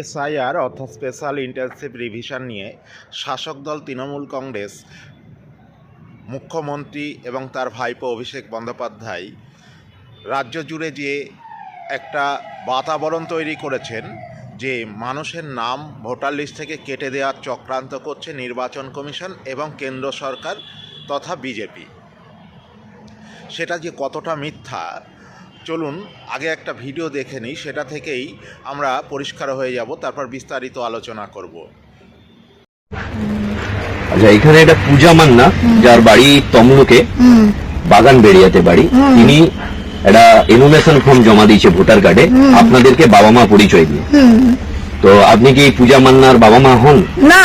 SIR অর্থাৎ special intensive revision নিয়ে শাসক দল তৃণমূল কংগ্রেস, মুখ্যমন্ত্রী এবং তার ভাইপো অভিষেক বন্দ্যোপাধ্যায় রাজ্য জুড়ে যে একটা বাতাবরণ তৈরি করেছেন, যে মানুষের নাম ভোটার লিস্ট থেকে কেটে দেওয়ার চক্রান্ত করছে নির্বাচন কমিশন এবং কেন্দ্র সরকার তথা বিজেপি। সেটা যে কতটা মিথ্যা চলুন আগে একটা ভিডিও দেখে নিই সেটা থেকেই আমরা পরিষ্কার হয়ে যাব তারপর বিস্তারিত আলোচনা করব। আচ্ছা এখানে একটা পূজা মান্না যার বাড়ি তমলুকে বাগান বেরিয়াতে বাড়ি। তিনি একটা এনোমেশন ফর্ম জমা দিয়েছে ভোটার কার্ডে আপনাদেরকে বাবা মা পরিচয় দিয়ে। তো আপনি কি পূজা মান্নার বাবা মা হন? না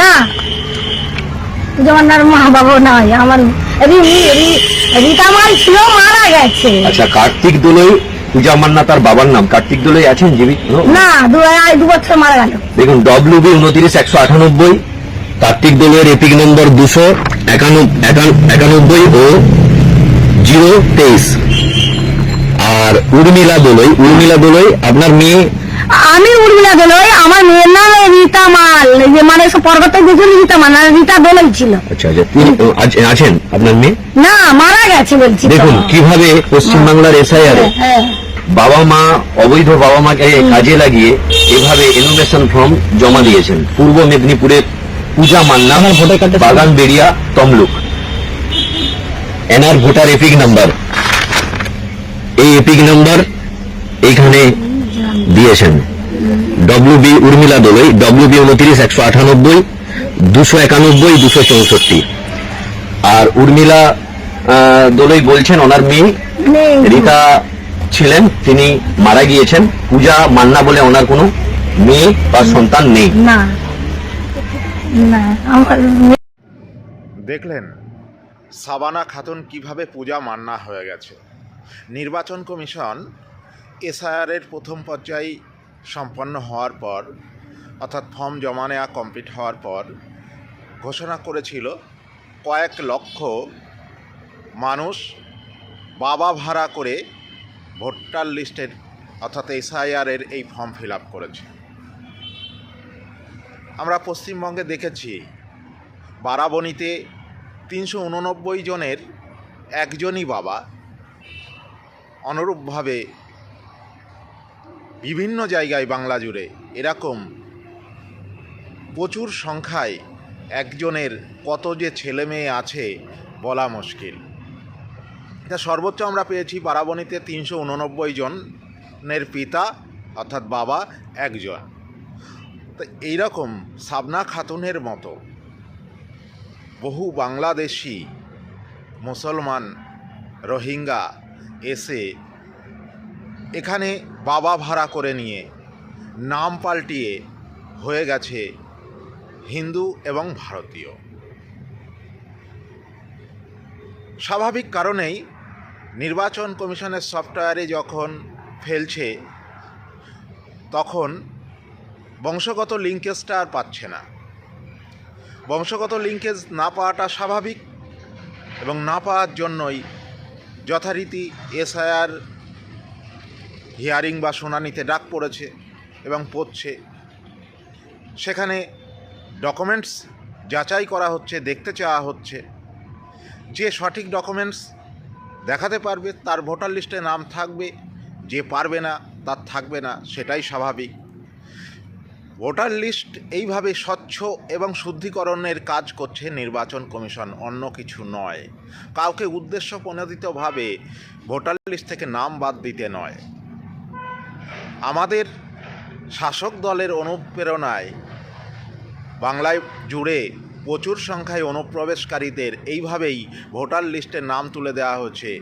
না। জমানার মা বাবা নয় আমার রীতা মাল ছিল মারা গেছে। আচ্ছা কার্তিক দোলই পূজা মান্না তার বাবার নাম। কার্তিক দোলই আছেন জীবিত? না? দু বছর মারা গেল। দেখুন ডব্লিউ বি উনত্রিশ একশো আটানব্বই কার্তিক দোলের এপিক নম্বর দুশো একানব্বই ও জিরো তেইশ। আর উর্মিলা দোলই উর্মিলা দোলই আপনার মেয়ে আমি উর্মিলা দোলই আমার মেয়ের নাম রীতা মাল। যে মানে পর্বতে দুজন রীতা মাল আর রীতা দোলই ছিল। আচ্ছা আচ্ছা তিনি আছেন আপনার মেয়ে? না মারা গেছে বলছি তো। দেখুন কীভাবে পশ্চিমবাংলার এসআইআর হ্যাঁ, হ্যাঁ। বাবা মা অবৈধ বাবা মাকে কাজে লাগিয়ে এভাবে ইনোভেশন ফর্ম জমা দিয়েছেন। পূর্ব মেদিনীপুরের পূজা মান্না ভোটার কার্ড বাগান বেরিয়া তমলুক। এনার ভোটার এপিক নাম্বার। এই এপিক নাম্বার এইখানে দিয়েছেন। W B Urmila Doloi W B উনত্রিশ একশো আটানব্বই দুশো একানব্বই দুশো চৌষট্টি। আর উর্মিলা দোলই বলছেন ওনার মেয়ে। রীতা ছিলেন তিনি মারা গিয়েছেন। পূজা মান্না বলে ওনার কোনো মেয়ে বা সন্তান নেই। না। না আমার দেখলেন সাবানা খাতুন কীভাবে পূজা মান্না হয়ে গেছে। নির্বাচন কমিশন এসআইআরের প্রথম পর্যায় সম্পন্ন হওয়ার পর, অর্থাৎ ফর্ম জমা নেওয়া কমপ্লিট হওয়ার পর, ঘোষণা করেছিল কয়েক লক্ষ মানুষ বাবা ভাড়া করে ভোটার লিস্টের, অর্থাৎ এসআইআরের এই ফর্ম ফিল আপ করেছে। আমরা পশ্চিমবঙ্গে দেখেছি, বারাবণীতে তিনশো উননব্বই জনের একজনই বাবা অনুরূপভাবে বিভিন্ন জায়গায় বাংলা জুড়ে এরকম প্রচুর সংখ্যায় একজনের কত যে ছেলে মেয়ে আছে বলা মুশকিল। এটা সর্বোচ্চ আমরা পেয়েছি বারাবণীতে তিনশো উননব্বই জনের পিতা, অর্থাৎ বাবা, একজন। তো এইরকম সাবনা খাতুনের মতো বহু বাংলাদেশি মুসলমান রোহিঙ্গা এসে এখানে বাবা ভাড়া করে নিয়ে নাম পাল্টিয়ে হয়ে গেছে হিন্দু এবং ভারতীয়। স্বাভাবিক কারণেই নির্বাচন কমিশনের সফটওয়্যারে যখন ফেলছে, তখন বংশগত লিঙ্কেজটা আর পাচ্ছে না। বংশগত লিঙ্কেজ না পাওয়াটা স্বাভাবিক এবং না পাওয়ার জন্যই যথারীতি এসআইআর হিয়ারিং বা শুনানিতে ডাক পড়েছে এবং পড়ছে। সেখানে ডকুমেন্টস যাচাই করা হচ্ছে, দেখতে চাওয়া হচ্ছে। যে সঠিক ডকুমেন্টস দেখাতে পারবে, তার ভোটার লিস্টে নাম থাকবে। যে পারবে না, তার থাকবে না, সেটাই স্বাভাবিক। ভোটার লিস্ট এইভাবে স্বচ্ছ এবং শুদ্ধিকরণের কাজ করছে নির্বাচন কমিশন, অন্য কিছু নয়। কাউকে উদ্দেশ্য প্রণোদিতভাবে ভোটার লিস্ট থেকে নাম বাদ দিতে নয়। আমাদের শাসক দলের অনুপ্রেরণায় বাংলায় জুড়ে প্রচুর সংখ্যায় অনুপ্রবেশকারীদের এইভাবেই ভোটার লিস্টে নাম তুলে দেওয়া হচ্ছে।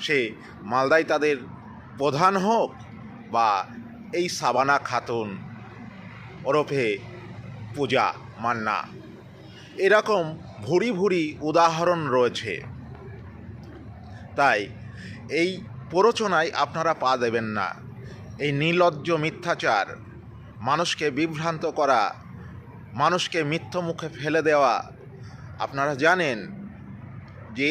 সে মালদায় তাদের প্রধান হোক বা এই সাবানা খাতুন, ওরফে পূজা মান্না, এরকম ভুরি ভুরি উদাহরণ রয়েছে। তাই এই প্ররোচনায় আপনারা পা দেবেন না। এই নির্লজ্জ মিথ্যাচার, মানুষকে বিভ্রান্ত করা, মানুষকে মিথ্য মুখে ফেলে দেওয়া। আপনারা জানেন যে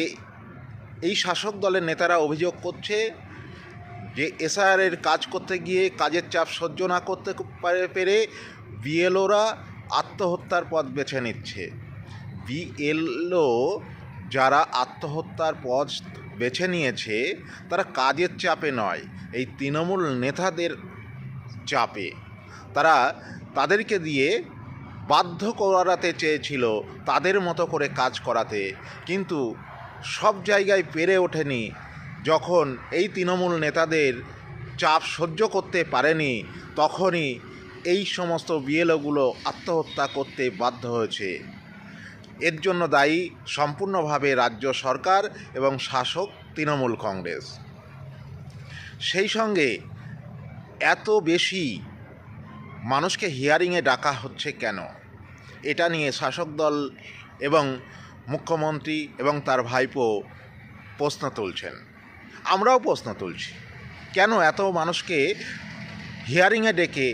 এই শাসক দলের নেতারা অভিযোগ করছে যে এসআইআরের কাজ করতে গিয়ে কাজের চাপ সহ্য না করতে পেরে বিএলওরা আত্মহত্যার পথ বেছে নিচ্ছে। বিএলও যারা আত্মহত্যার পথ বেছে নিয়েছে, তারা কাজের চাপে নয়। এই তৃণমূল নেতাদের চাপে। তারা তাদেরকে দিয়ে বাধ্য করাতে চেয়েছিল তাদের মতো করে কাজ করাতে। কিন্তু সব জায়গায় পেরে ওঠেনি। যখন এই তৃণমূল নেতাদের চাপ সহ্য করতে পারেনি, তখনই এই সমস্ত বিএলওগুলো আত্মহত্যা করতে বাধ্য হয়েছে। এর জন্য দায়ী সম্পূর্ণভাবে রাজ্য সরকার এবং শাসক তৃণমূল কংগ্রেস। সেই সঙ্গে এত বেশি মানুষকে হিয়ারিংয়ে ডাকা হচ্ছে কেন? এটা নিয়ে শাসক দল এবং মুখ্যমন্ত্রী এবং তার ভাইপো প্রশ্ন তুলছেন। আমরাও প্রশ্ন তুলছি, কেন এত মানুষকে হিয়ারিংয়ে ডেকে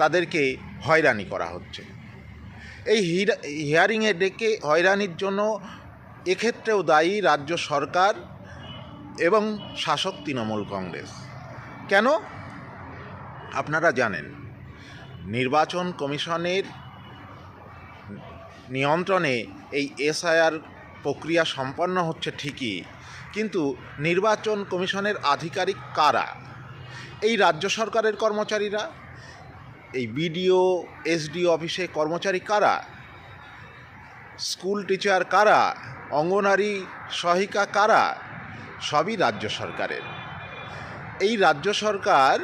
তাদেরকে হয়রানি করা হচ্ছে? এই হিয়ারিংয়ে ডেকে হয়রানির জন্য এক্ষেত্রেও দায়ী রাজ্য সরকার এবং শাসক তৃণমূল কংগ্রেস। কেন? আপনারা জানেন, নির্বাচন কমিশনের নিয়ন্ত্রণে এই এসআইআর প্রক্রিয়া সম্পন্ন হচ্ছে ঠিকই, কিন্তু নির্বাচন কমিশনের আধিকারিক কারা? এই রাজ্য সরকারের কর্মচারীরা? এই বিডিও, এসডিও অফিসে কর্মচারী কারা? স্কুল টিচার কারা? অঙ্গনারী সহায়িকা কারা? সবই রাজ্য সরকারের। এই রাজ্য সরকার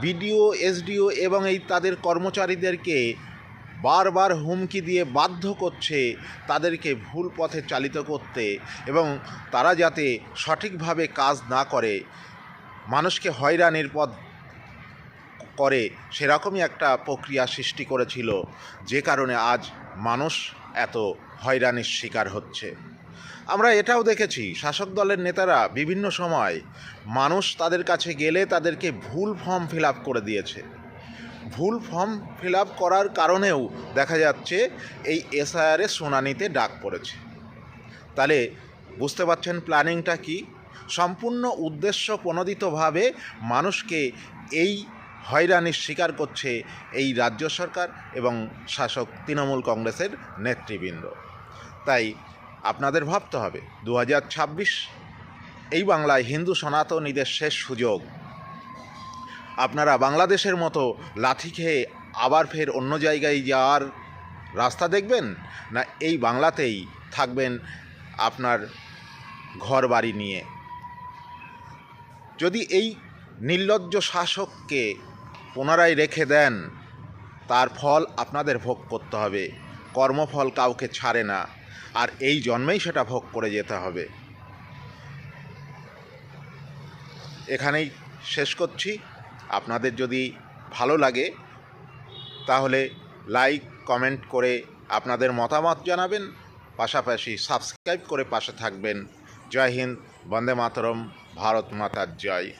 বিডিও, এসডিও এবং এই তাদের কর্মচারীদেরকে বারবার হুমকি দিয়ে বাধ্য করছে তাদেরকে ভুল পথে চালিত করতে এবং তারা যাতে সঠিকভাবে কাজ না করে, মানুষকে হয়রানির পথ করে, সেরকমই একটা প্রক্রিয়া সৃষ্টি করেছিল, যে কারণে আজ মানুষ এত হয়রানির শিকার হচ্ছে। আমরা এটাও দেখেছি, শাসক দলের নেতারা বিভিন্ন সময় মানুষ তাদের কাছে গেলে তাদেরকে ভুল ফর্ম ফিল আপ করে দিয়েছে। ভুল ফর্ম ফিল আপ করার কারণেও দেখা যাচ্ছে এই এসআইআরে শুনানিতে ডাক পড়েছে। তাহলে বুঝতে পারছেন প্ল্যানিংটা কি? সম্পূর্ণ উদ্দেশ্য প্রণোদিতভাবে মানুষকে এই হয়রানির শিকার করছে এই রাজ্য সরকার এবং শাসক তৃণমূল কংগ্রেসের নেতৃবৃন্দ। তাই আপনাদের ভাবতে হবে দু হাজার ছাব্বিশ এই বাংলায় হিন্দু সনাতনীদের শেষ সুযোগ। আপনারা বাংলাদেশের মতো লাথি খেয়ে আবার ফের অন্য জায়গায় যাওয়ার রাস্তা দেখবেন, না এই বাংলাতেই থাকবেন আপনার ঘর বাড়ি নিয়ে? যদি এই নির্লজ্জ শাসককে পুনরায় রেখে দেন, তার ফল আপনাদের ভোগ করতে হবে, কর্মফল কাউকে ছাড়ে না। আর এই জন্মেই সেটা ভোগ করে যেতে হবে। এখানেই শেষ করছি। আপনাদের যদি ভালো লাগে, তাহলে লাইক, কমেন্ট করে আপনাদের মতামত জানাবেন। পাশাপাশি সাবস্ক্রাইব করে পাশে থাকবেন। জয় হিন্দ, বন্দে মাতরম, ভারত মাতার জয়।